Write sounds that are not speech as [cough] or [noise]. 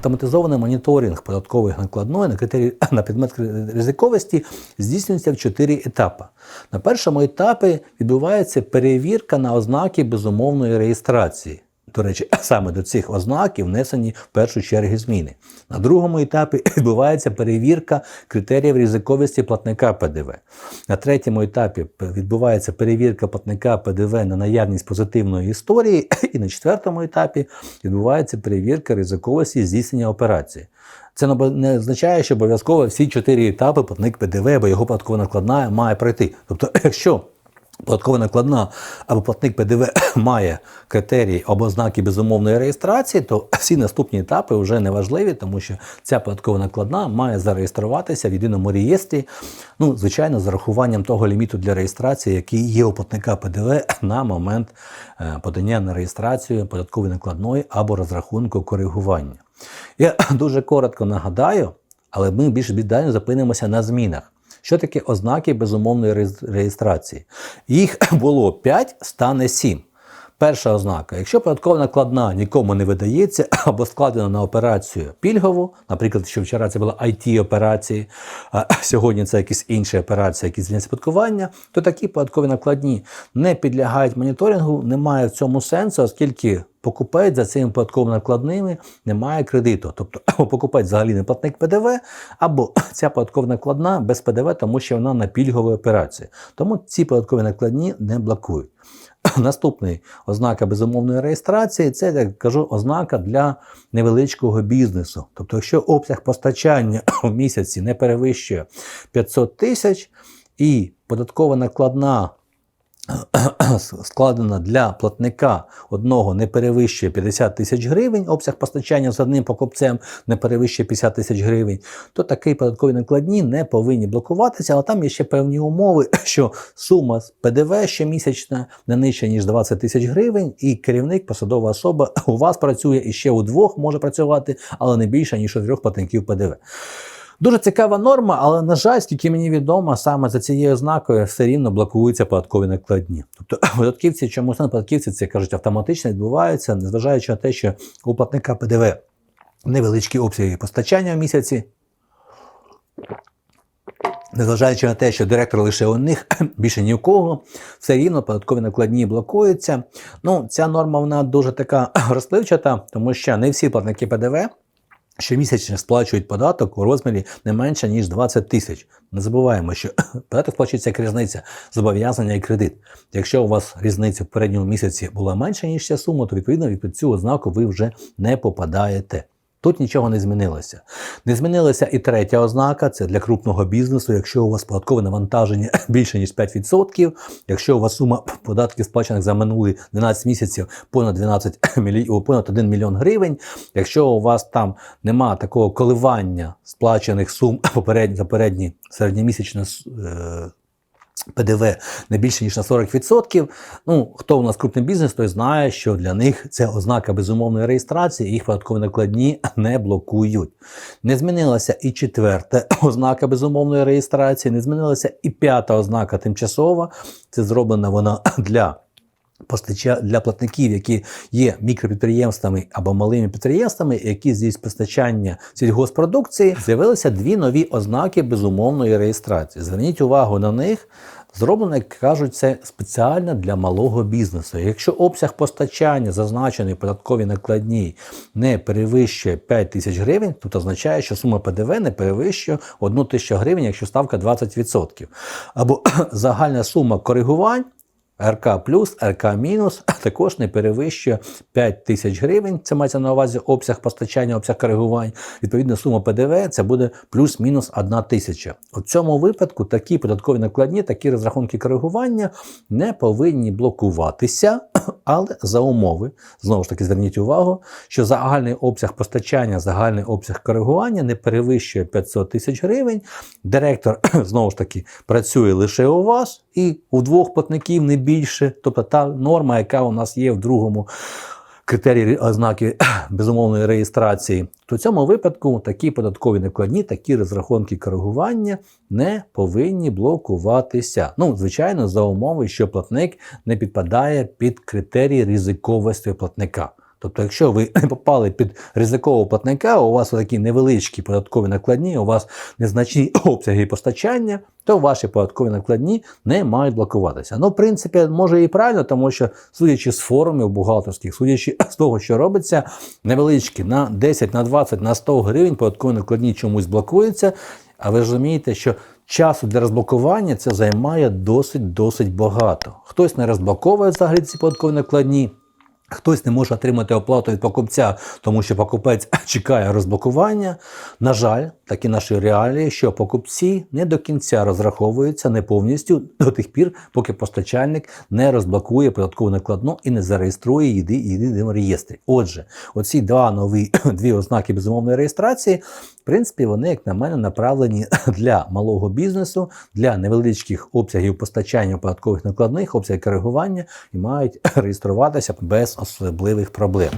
Автоматизований моніторинг податкової накладної на критерії [clears throat] на предмет ризиковості здійснюється в чотири етапи. На першому етапі відбувається перевірка на ознаки безумовної реєстрації. До речі, [clears throat] саме до цих ознак внесені в першу чергу зміни. На другому етапі [clears throat] відбувається перевірка критеріїв ризиковості платника ПДВ. На третьому етапі відбувається перевірка платника ПДВ на наявність позитивної історії, [clears throat] і на четвертому етапі відбувається перевірка ризиковості здійснення операції. Це не означає, що обов'язково всі чотири етапи платник ПДВ або його податкова накладна має пройти. Тобто, якщо Податкова накладна або платник ПДВ [clears throat] має критерії або ознаки безумовної реєстрації, то [clears throat] всі наступні етапи вже не важливі, тому що ця податкова накладна має зареєструватися в єдиному реєстрі, ну, звичайно, з зарахуванням того ліміту для реєстрації, який є у платника ПДВ [clears throat] на момент е, подання на реєстрацію податкової накладної або розрахунку коригування. Я дуже коротко нагадаю, але ми більш детально зупинимося на змінах. Що таке ознаки безумовної реєстрації? Їх [clears throat] було 5, стане 7. Перша ознака: якщо податкова накладна нікому не видається [clears throat] або складена на операцію пільгову, наприклад, що вчора це була it операції, а [clears throat] сьогодні це якісь інші операції, які звільняться податкування, то такі податкові накладні не підлягають моніторингу, немає в цьому сенсу, оскільки покупець за цими податковими накладними не має кредиту. Тобто [clears throat] або покупець взагалі не платник ПДВ, або [clears throat] ця податкова накладна без ПДВ, тому що вона на пільговій операції. Тому ці податкові накладні не блокують. [clears throat] Наступний ознака безумовної реєстрації це, як кажу, ознака для невеличкого бізнесу. Тобто, якщо обсяг постачання в місяці не перевищує 500 тисяч і податкова накладна складена для платника одного не перевищує 50 тисяч гривень, обсяг постачання з одним покупцем не перевищує 50 тисяч гривень, то такий податкові накладні не повинні блокуватися, але там є ще певні умови, [clears throat] що сума ПДВ щомісячна не нижча, ніж 20 тисяч гривень, і керівник, посадова особа у вас працює і ще у двох може працювати, але не більше, ніж у трьох платників ПДВ. Дуже цікава норма, але, на жаль, скільки мені відомо, саме за цією ознакою все рівно блокуються податкові накладні. Тобто [clears throat] податківці, чомусь не податківці це кажуть, автоматично відбувається, незважаючи на те, що у платника ПДВ невеличкі обсяги постачання в місяці. Незважаючи на те, що директор лише у них, [clears throat] більше ні у кого, все рівно податкові накладні блокуються. Ну, ця норма вона дуже така [clears throat] розпливчата, тому що не всі платники ПДВ щомісячно сплачують податок у розмірі не менше, ніж 20 тисяч. Не забуваємо, що [coughs] податок сплачується як різниця, зобов'язання і кредит. Якщо у вас різниця в передньому місяці була менша, ніж ця сума, то відповідно від цю ознаку ви вже не попадаєте. Тут нічого не змінилося. Не змінилася і третя ознака це для крупного бізнесу. Якщо у вас податкове навантаження [laughs] більше ніж 5%, якщо у вас сума [laughs] податків сплачених за минулі 12 місяців понад 12 [laughs] мільйон, понад 1 мільйон гривень, якщо у вас там нема такого коливання сплачених сум попередні, попередні середньомісячна е, ПДВ не більше ніж на 40%. Ну, хто у нас крупний бізнес, той знає, що для них це ознака безумовної реєстрації, їх податкові накладні не блокують. Не змінилася і четверта [clears throat] ознака безумовної реєстрації, не змінилася і п'ята ознака тимчасова. Це зроблена вона [clears throat] для для платників, які є мікропідприємствами або малими підприємствами, які здійснюють постачання сільгоспродукції, з'явилися дві нові ознаки безумовної реєстрації. Зверніть увагу на них. Зроблено, як кажуть, це спеціально для малого бізнесу. Якщо обсяг постачання, зазначений податковій накладній, не перевищує 5 тисяч гривень, то означає, що сума ПДВ не перевищує 1 тисячу гривень, якщо ставка 20%. Або [clears throat] загальна сума коригувань РК плюс, РК мінус, також не перевищує 5 тисяч гривень. Це мається на увазі обсяг постачання, обсяг коригувань. Відповідно, сума ПДВ це буде плюс-мінус 1 тисяча. У цьому випадку такі податкові накладні, такі розрахунки коригування не повинні блокуватися, [clears throat] але за умови, знову ж таки, зверніть увагу, що загальний обсяг постачання, загальний обсяг коригування не перевищує 500 тисяч гривень. Директор [clears throat] знову ж таки працює лише у вас і у двох платників не більше. Тобто та норма, яка у нас є в другому критерії ознаки [clears throat] безумовної реєстрації, то в цьому випадку такі податкові накладні, такі розрахунки коригування не повинні блокуватися. Ну, звичайно, за умови, що платник не підпадає під критерії ризиковості платника. Тобто, якщо ви [clears throat] попали під ризикового платника, у вас такі невеличкі податкові накладні, у вас незначні [clears throat] обсяги постачання, то ваші податкові накладні не мають блокуватися. Ну, в принципі, може і правильно, тому що, судячи з форумів бухгалтерських, судячи [clears throat] з того, що робиться, невеличкі на 10, на 20, на 100 гривень податкові накладні чомусь блокуються. А ви розумієте, що часу для розблокування це займає досить-досить багато. Хтось не розблоковує взагалі ці податкові накладні. Хтось не може отримати оплату від покупця, тому що покупець [laughs] чекає розблокування. На жаль, такі наші реалії, що покупці не до кінця розраховуються не повністю до тих пір, поки постачальник не розблокує податкову накладну і не зареєструє її єдиному реєстрі. Отже, оці два нові [clears throat] дві ознаки безумовної реєстрації, принципі, вони, як на мене, направлені [clears throat] для малого бізнесу, для невеличких обсягів постачання податкових накладних, обсягів коригування і мають [clears throat] реєструватися без особливих проблем.